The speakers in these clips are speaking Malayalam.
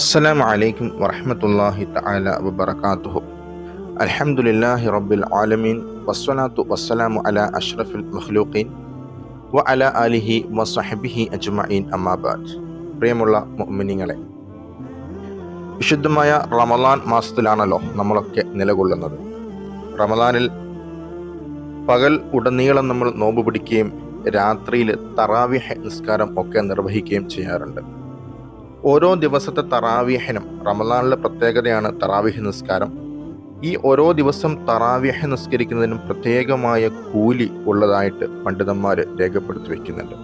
അസ്സലാമു അലൈക്കും വറഹമത്തല്ലാഹി തആല വബറകാതുഹു. അൽഹംദുലില്ലാഹി റബ്ബിൽ ആലമീൻ. വസ്സലാത്തു വസ്സലാമു അലാ അഷ്റഫിൽ മഖ്ലൂഖീൻ വ അലാ ആലിഹി വസ്ഹബിഹി അജ്മഈൻ അമ്മാബാദ് പ്രിയമുള്ള മുഅ്മിനീങ്ങളെ വിശുദ്ധമായ റമദാൻ മാസത്തിലാണല്ലോ നമ്മളൊക്കെ നിലകൊള്ളുന്നത്. റമദാനിൽ പകൽ ഉടനീളം നമ്മൾ നോമ്പ് പിടിക്കുകയും രാത്രിയിൽ തറാവിഹ നിസ്കാരം ഒക്കെ നിർവഹിക്കുകയും ചെയ്യാറുണ്ട്. ഓരോ ദിവസത്തെ തറാവിഹനം റമദാനിലെ പ്രത്യേകതയാണ് തറാവിഹ് നിസ്കാരം. ഈ ഓരോ ദിവസം തറാവിഹ നിസ്കരിക്കുന്നതിനും പ്രത്യേകമായ കൂലി ഉള്ളതായിട്ട് പണ്ഡിതന്മാർ രേഖപ്പെടുത്തി വയ്ക്കുന്നുണ്ട്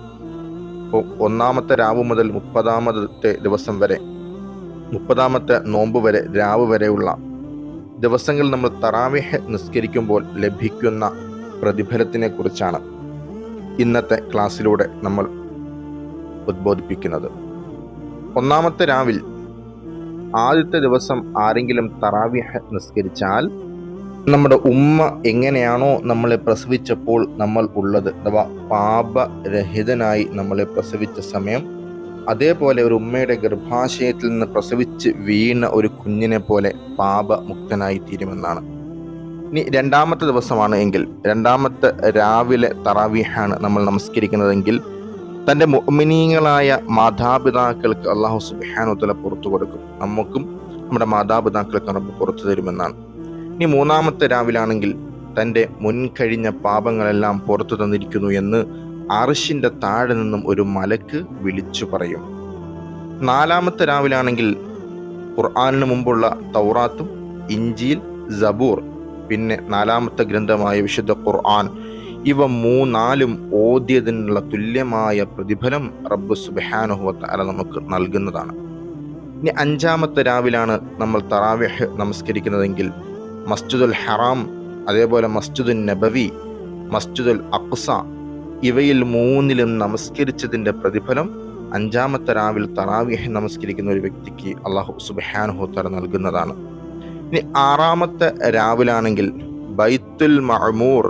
അപ്പോൾ ഒന്നാമത്തെ രാവ് മുതൽ മുപ്പതാമത്തെ ദിവസം വരെ മുപ്പതാമത്തെ നോമ്പ് വരെ രാവ് വരെയുള്ള ദിവസങ്ങളിൽ നമ്മൾ തറാവിഹ നിസ്കരിക്കുമ്പോൾ ലഭിക്കുന്ന പ്രതിഫലത്തിനെ കുറിച്ചാണ് ഇന്നത്തെ ക്ലാസ്സിലൂടെ നമ്മൾ ഉദ്ബോധിപ്പിക്കുന്നത്. ഒന്നാമത്തെ രാവിൽ ആദ്യത്തെ ദിവസം ആരെങ്കിലും തറാവി നിസ്കരിച്ചാൽ നമ്മുടെ ഉമ്മ എങ്ങനെയാണോ നമ്മളെ പ്രസവിച്ചപ്പോൾ നമ്മൾ ഉള്ളത്. അഥവാ പാപരഹിതനായി നമ്മളെ പ്രസവിച്ച സമയം അതേപോലെ ഒരു ഉമ്മയുടെ ഗർഭാശയത്തിൽ നിന്ന് പ്രസവിച്ച് വീണ ഒരു കുഞ്ഞിനെ പോലെ പാപമുക്തനായി തീരുമെന്നാണ്. ഇനി രണ്ടാമത്തെ ദിവസമാണ് എങ്കിൽ രണ്ടാമത്തെ രാവിലെ തറാവിഹാണ് നമ്മൾ നമസ്കരിക്കുന്നതെങ്കിൽ തന്റെ മൊമിനീങ്ങളായ മാതാപിതാക്കൾക്ക് അള്ളാഹു സുബാനുത്തല പുറത്തു കൊടുക്കും. നമുക്കും നമ്മുടെ മാതാപിതാക്കൾക്ക് റബ്ബ് പുറത്തു തരുമെന്നാണ്. ഇനി മൂന്നാമത്തെ രാവിലാണെങ്കിൽ തന്റെ മുൻകഴിഞ്ഞ പാപങ്ങളെല്ലാം പുറത്തു തന്നിരിക്കുന്നു എന്ന് അറിശിന്റെ താഴെ നിന്നും ഒരു മലക്ക് വിളിച്ചു പറയും. നാലാമത്തെ രാവിലാണെങ്കിൽ ഖുർആാനിന് മുമ്പുള്ള തൗറാത്തും ഇഞ്ചിയിൽ സബൂർ പിന്നെ നാലാമത്തെ ഗ്രന്ഥമായ വിശുദ്ധ ഖുർആൻ ഇവ മൂന്നാലും ഓദ്യതിനുള്ള തുല്യമായ പ്രതിഫലം റബ്ബ് അല നമുക്ക് നൽകുന്നതാണ്. ഇനി അഞ്ചാമത്തെ രാവിലാണ് നമ്മൾ തറാവിഹ് നമസ്കരിക്കുന്നതെങ്കിൽ മസ്ജിദുൽ ഹറാം അതേപോലെ മസ്ജിദുൽ നബവി മസ്ജിദുൽ അക്സ ഇവയിൽ മൂന്നിലും നമസ്കരിച്ചതിന്റെ പ്രതിഫലം അഞ്ചാമത്തെ രാവിൽ തറാവിഹ് നമസ്കരിക്കുന്ന ഒരു വ്യക്തിക്ക് അള്ളാഹു സുബാനുഹോത്തറ നൽകുന്നതാണ്. ഇനി ആറാമത്തെ രാവിലാണെങ്കിൽ ബൈത്തുൽ മഅമൂർ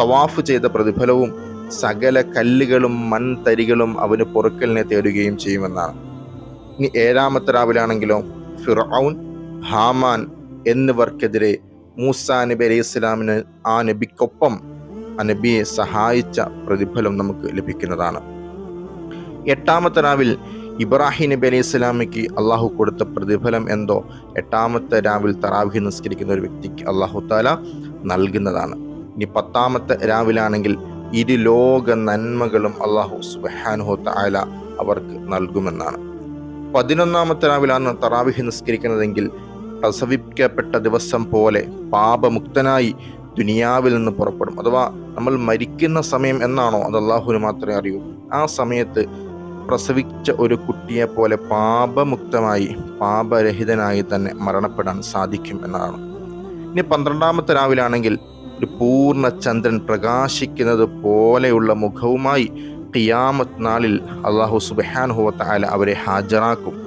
തവാഫ് ചെയ്ത പ്രതിഫലവും സകല കല്ലുകളും മൺതരികളും അവന് പൊറുക്കലിനെ തേടുകയും ചെയ്യുമെന്നാണ്. ഇനി ഏഴാമത്തെ രാവിലാണെങ്കിലോ ഫിറൌൻ ഹാമാൻ എന്നിവർക്കെതിരെ മൂസാ നബി അലൈഹി ഇസ്ലാമിന് ആ നബിക്കൊപ്പം ആ നബിയെ സഹായിച്ച പ്രതിഫലം നമുക്ക് ലഭിക്കുന്നതാണ്. എട്ടാമത്തെ രാവിൽ ഇബ്രാഹിം നബി അലൈഹി ഇസ്ലാമിക്ക് അള്ളാഹു കൊടുത്ത പ്രതിഫലം എന്തോ? എട്ടാമത്തെ രാവിൽ തറാവിഹി നിസ്കരിക്കുന്ന ഒരു വ്യക്തിക്ക് അള്ളാഹു താല നൽകുന്നതാണ്. ഇനി പത്താമത്തെ രാവിലാണെങ്കിൽ ഇരുലോക നന്മകളും അള്ളാഹു സുബാനുഹോ താല അവർക്ക് നൽകുമെന്നാണ്. പതിനൊന്നാമത്തെ രാവിലാണ് തറാവിഹ് നിസ്കരിക്കുന്നതെങ്കിൽ പ്രസവിക്കപ്പെട്ട ദിവസം പോലെ പാപമുക്തനായി ദുനിയാവിൽ നിന്ന് പുറപ്പെടും. അഥവാ നമ്മൾ മരിക്കുന്ന സമയം എന്നാണോ അത് അള്ളാഹുവിന് മാത്രമേ അറിയൂ. ആ സമയത്ത് പ്രസവിച്ച ഒരു കുട്ടിയെ പോലെ പാപമുക്തമായി പാപരഹിതനായി തന്നെ മരണപ്പെടാൻ സാധിക്കും എന്നതാണ് ഇനി പന്ത്രണ്ടാമത്തെ രാവിലാണെങ്കിൽ ഒരു പൂർണ ചന്ദ്രൻ പ്രകാശിക്കുന്നത് പോലെയുള്ള മുഖവുമായി ഖിയാമത്ത് നാളിൽ അള്ളാഹു സുബാനുഹുവത്ത ആല അവരെ ഹാജരാക്കും.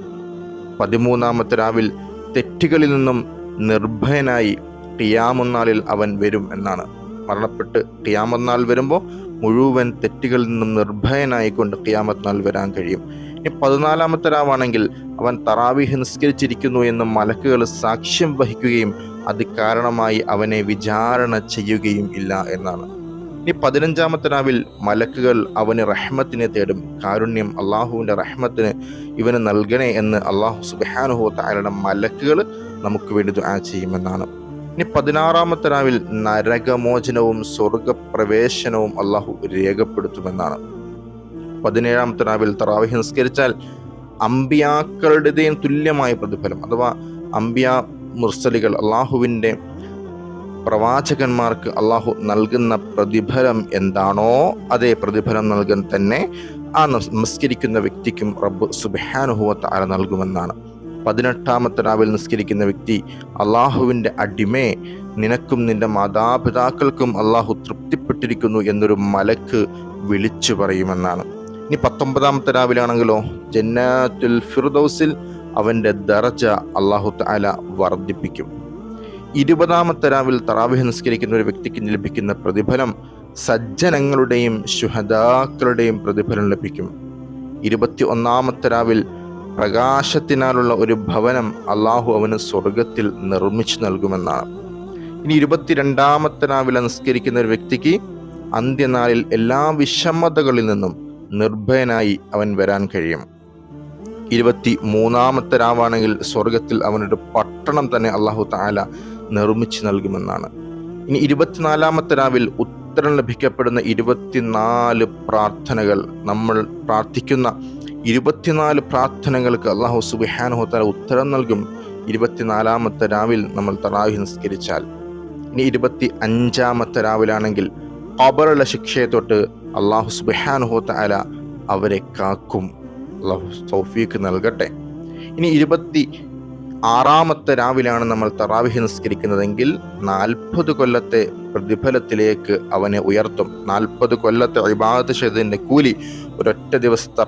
പതിമൂന്നാമത്തെ രാവിൽ തെറ്റുകളിൽ നിന്നും നിർഭയനായി ഖിയാമന്നാളിൽ അവൻ വരും എന്നാണ്. മരണപ്പെട്ട് ഖിയാമത്ത് വരുമ്പോൾ മുഴുവൻ തെറ്റുകളിൽ നിന്നും നിർഭയനായിക്കൊണ്ട് ഖിയാമത്ത് നാൾ വരാൻ കഴിയും. ഇനി പതിനാലാമത്തെ രാവാണെങ്കിൽ അവൻ തറാവിഹ് നിസ്കരിച്ചിരിക്കുന്നു എന്ന് മലക്കുകൾ സാക്ഷ്യം വഹിക്കുകയും അത് കാരണമായി അവനെ വിചാരണ ചെയ്യുകയും ഇല്ല എന്നാണ്. ഇനി പതിനഞ്ചാമത്തെ നാവിൽ മലക്കുകൾ അവന് റഹ്മത്തിനെ തേടും. കാരുണ്യം അള്ളാഹുവിന്റെ റഹ്മത്തിന് ഇവന് നൽകണേ എന്ന് അള്ളാഹു സുബാനുഹു താരണം മലക്കുകൾ നമുക്ക് വേണ്ടി ദുആ ചെയ്യുമെന്നാണ്. ഇനി പതിനാറാമത്തെ നാവിൽ നരകമോചനവും സ്വർഗപ്രവേശനവും അള്ളാഹു രേഖപ്പെടുത്തുമെന്നാണ്. പതിനേഴാമത്തെ നാവിൽ തറാവിഹ് നിസ്കരിച്ചാൽ അമ്പിയാക്കളുടേതേയും തുല്യമായ പ്രതിഫലം അഥവാ അമ്പിയ മുർസലികൾ അള്ളാഹുവിന്റെ പ്രവാചകന്മാർക്ക് അള്ളാഹു നൽകുന്ന പ്രതിഫലം എന്താണോ അതേ പ്രതിഫലം നൽകാൻ തന്നെ ആ നമസ്കരിക്കുന്ന വ്യക്തിക്കും റബ്ബ് സുബാനുഭവത്ത് ആര നൽകുമെന്നാണ്. പതിനെട്ടാമത്തെ രാവിൽ നിസ്കരിക്കുന്ന വ്യക്തി അള്ളാഹുവിന്റെ അടിമേ നിനക്കും നിന്റെ മാതാപിതാക്കൾക്കും അള്ളാഹു തൃപ്തിപ്പെട്ടിരിക്കുന്നു എന്നൊരു മലക്ക് വിളിച്ചു പറയുമെന്നാണ്. ഇനി പത്തൊമ്പതാമത്തെ രാവിലാണെങ്കിലോ ജന്നാത്തുൽ ഫിർദൌസിൽ അവന്റെ ദറജ അള്ളാഹു താല വർദ്ധിപ്പിക്കും. ഇരുപതാമത്തെ രാവിൽ തറാവിഹ് നിസ്കരിക്കുന്ന ഒരു വ്യക്തിക്ക് ലഭിക്കുന്ന പ്രതിഫലം സജ്ജനങ്ങളുടെയും ശുഹദാക്കളുടെയും പ്രതിഫലം ലഭിക്കും. ഇരുപത്തി ഒന്നാമത്തെ രാവിൽ പ്രകാശത്തിനാലുള്ള ഒരു ഭവനം അള്ളാഹു അവന് സ്വർഗത്തിൽ നിർമ്മിച്ചു നൽകുമെന്നാണ്. ഇനി ഇരുപത്തിരണ്ടാമത്തെ രാവിലെ നിസ്കരിക്കുന്ന ഒരു വ്യക്തിക്ക് അന്ത്യനാളിൽ എല്ലാ വിഷമതകളിൽ നിന്നും നിർഭയനായി അവൻ വരാൻ കഴിയും. ഇരുപത്തി മൂന്നാമത്തെ രാവാണെങ്കിൽ സ്വർഗത്തിൽ അവനൊരു പട്ടണം തന്നെ അള്ളാഹു താല നിർമ്മിച്ചു നൽകുമെന്നാണ്. ഇനി ഇരുപത്തിനാലാമത്തെ രാവിൽ ഉത്തരം ലഭിക്കപ്പെടുന്ന ഇരുപത്തിനാല് പ്രാർത്ഥനകൾ നമ്മൾ പ്രാർത്ഥിക്കുന്ന ഇരുപത്തിനാല് പ്രാർത്ഥനകൾക്ക് അള്ളാഹു സുബിഹാനുഹത്താല ഉത്തരം നൽകും. ഇരുപത്തിനാലാമത്തെ രാവിൽ നമ്മൾ തറാവി നിസ്കരിച്ചാൽ. ഇനി ഇരുപത്തി അഞ്ചാമത്തെ രാവിലാണെങ്കിൽ ഖബറുള്ള ശിക്ഷയെ തൊട്ട് അള്ളാഹു സുബിഹാനുഹത്താല അവരെ കാക്കും. അള്ളാഹു സൗഫീക്ക് നൽകട്ടെ. ഇനി ഇരുപത്തി ആറാമത്തെ രാവിലാണ് നമ്മൾ തറാവിഹ് നിസ്കരിക്കുന്നതെങ്കിൽ നാൽപ്പത് കൊല്ലത്തെ പ്രതിഫലത്തിലേക്ക് അവനെ ഉയർത്തും. നാൽപ്പത് കൊല്ലത്തെ ഇബാദത്ത് ചെയ്തതിന്റെ കൂലി ഒരൊറ്റ ദിവസത്തെ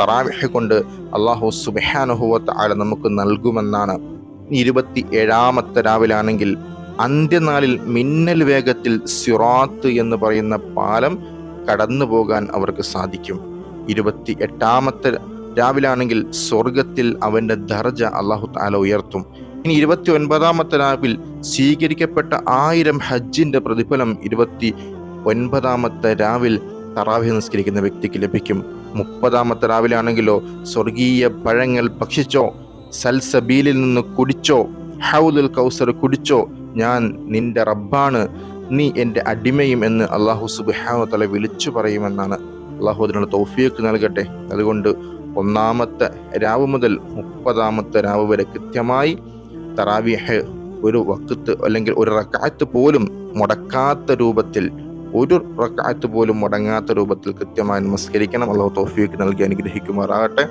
തറാവിഹ് കൊണ്ട് അള്ളാഹു സുബാനുഹുവത്ത് ആളെ നമുക്ക് നൽകുമെന്നാണ്. ഇരുപത്തി ഏഴാമത്തെ രാവിലാണെങ്കിൽ അന്ത്യനാളിൽ മിന്നൽ വേഗത്തിൽ സിറാത്ത് എന്ന് പറയുന്ന പാലം കടന്നു പോകാൻ അവർക്ക് സാധിക്കും. ഇരുപത്തി എട്ടാമത്തെ രാവിലാണെങ്കിൽ സ്വർഗത്തിൽ അവന്റെ ദർജ അള്ളാഹു താല ഉയർത്തും. ഇനി ഇരുപത്തി ഒൻപതാമത്തെ രാവിൽ സ്വീകരിക്കപ്പെട്ട ആയിരം ഹജ്ജിന്റെ പ്രതിഫലം ഇരുപത്തി ഒൻപതാമത്തെ രാവിൽ തറാവി നിസ്കരിക്കുന്ന വ്യക്തിക്ക് ലഭിക്കും. മുപ്പതാമത്തെ രാവിലാണെങ്കിലോ സ്വർഗീയ പഴങ്ങൾ ഭക്ഷിച്ചോ സൽസബീലിൽ നിന്ന് കുടിച്ചോ ഹൗദുൽ കൗസർ കുടിച്ചോ ഞാൻ നിന്റെ റബ്ബാണ് നീ എന്റെ അടിമയും എന്ന് അള്ളാഹു സുബാന തല വിളിച്ചു പറയുമെന്നാണ്. അള്ളാഹു അതിനുള്ള തോഫിയൊക്കെ നൽകട്ടെ. അതുകൊണ്ട് ഒന്നാമത്തെ രാവ് മുതൽ മുപ്പതാമത്തെ രാവ് വരെ കൃത്യമായി തറാവിഹ് ഒരു വക്കത്ത് അല്ലെങ്കിൽ ഒരു റക്കാത്ത് പോലും മുടക്കാത്ത രൂപത്തിൽ ഒരു റക്കാത്ത് പോലും മുടങ്ങാത്ത രൂപത്തിൽ കൃത്യമായി നമസ്കരിക്കണം. അള്ളാഹു തോഫീക്ക് നൽകി അനുഗ്രഹിക്കുമാറാകട്ടെ.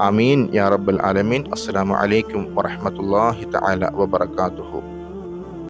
അമീൻ യാ റബ്ബൽ ആലമീൻ. അസ്സലാമു അലൈക്കും വറഹമത്തല്ലാഹി തആല വബറകാതുഹു.